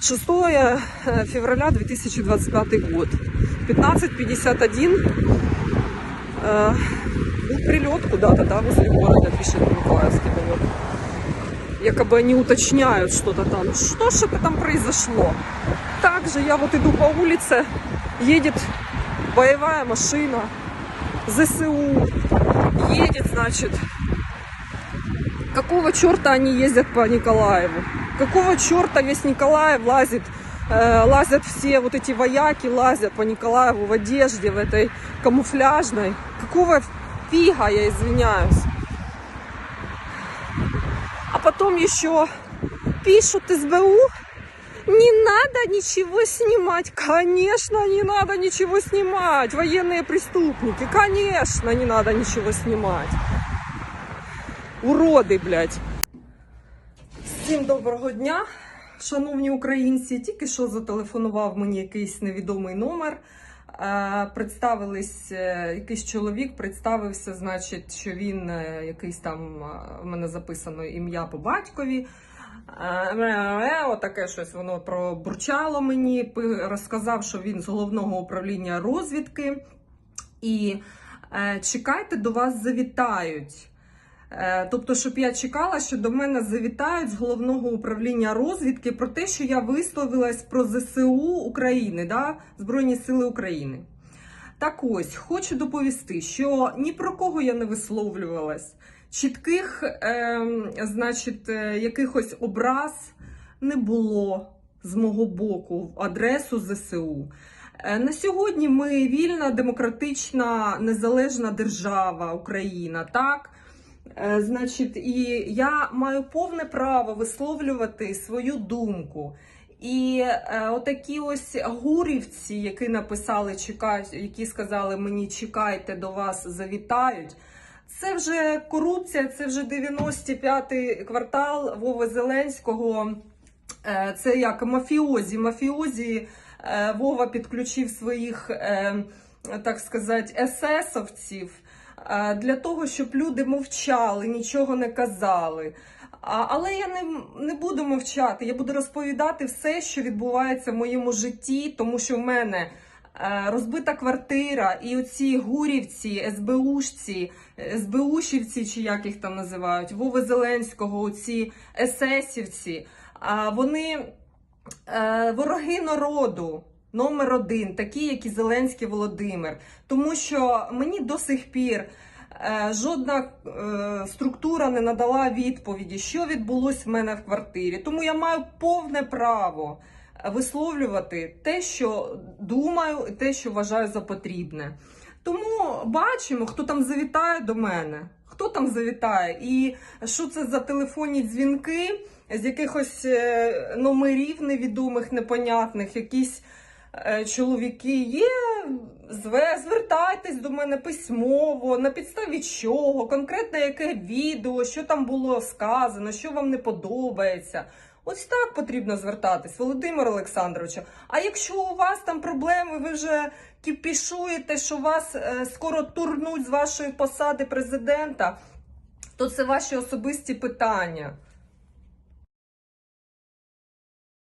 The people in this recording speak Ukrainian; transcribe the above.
6 э, февраля 2025 год. 15.51. Э, был прилет куда-то, да, возле города, пишет Николаевский вот. Якобы они уточняют что-то там. Что же это там произошло? Также я вот иду по улице, едет боевая машина, ЗСУ, едет, значит, Какого черта они ездят по Николаеву? Какого черта весь Николаев лазит, э, лазят все вот эти вояки, лазят по Николаеву в одежде, в этой камуфляжной? Какого фига, я извиняюсь? А потом еще пишут СБУ, не надо ничего снимать. Конечно, не надо ничего снимать. Военные преступники. Конечно, не надо ничего снимать. Уроди, блядь. Всім доброго дня, шановні українці. Тільки що зателефонував мені якийсь невідомий номер. Е, Представились е, якийсь чоловік, представився, значить, що він е, якийсь там в мене записано ім'я по батькові. Отаке щось воно пробурчало мені. Розказав, що він з головного управління розвідки. І чекайте, до вас завітають. Е, Тобто, щоб я чекала, що до мене завітають з головного управління розвідки про те, що я висловилась про ЗСУ України, да? Збройні Сили України. Так ось, хочу доповісти, що ні про кого я не висловлювалась. Чітких, ем, значить, е, якихось образ не було з мого боку в адресу ЗСУ. Е, На сьогодні ми вільна, демократична, незалежна держава Україна, так? Е, Значить, і я маю повне право висловлювати свою думку. І е, отакі ось гурівці, які написали, чекають, які сказали мені, чекайте, до вас завітають. Це вже корупція, це вже 95-й квартал Вови Зеленського. Е, Це як мафіозі. Мафіозі е, Вова підключив своїх, е, так сказати, есесовців для того, щоб люди мовчали, нічого не казали. Але я не, не буду мовчати. Я буду розповідати все, що відбувається в моєму житті, тому що в мене е, розбита квартира, і оці гурівці, СБУшці, СБУшівці, чи як їх там називають, Вови Зеленського, оці есесівці, вони е, вороги народу. Номер один, такі, як і Зеленський Володимир. Тому що мені до сих пір е, жодна е, структура не надала відповіді, що відбулось в мене в квартирі. Тому я маю повне право висловлювати те, що думаю, і те, що вважаю за потрібне. Тому бачимо, хто там завітає до мене. Хто там завітає? І що це за телефонні дзвінки з якихось е, номерів невідомих, непонятних, якісь чоловіки є. зве- Звертайтесь до мене письмово, на підставі чого, конкретне яке відео, що там було сказано, що вам не подобається. Ось так потрібно звертатись, Володимир Олександровичу. А якщо у вас там проблеми, ви вже кіпішуєте, що вас е, скоро турнуть з вашої посади президента, то це ваші особисті питання.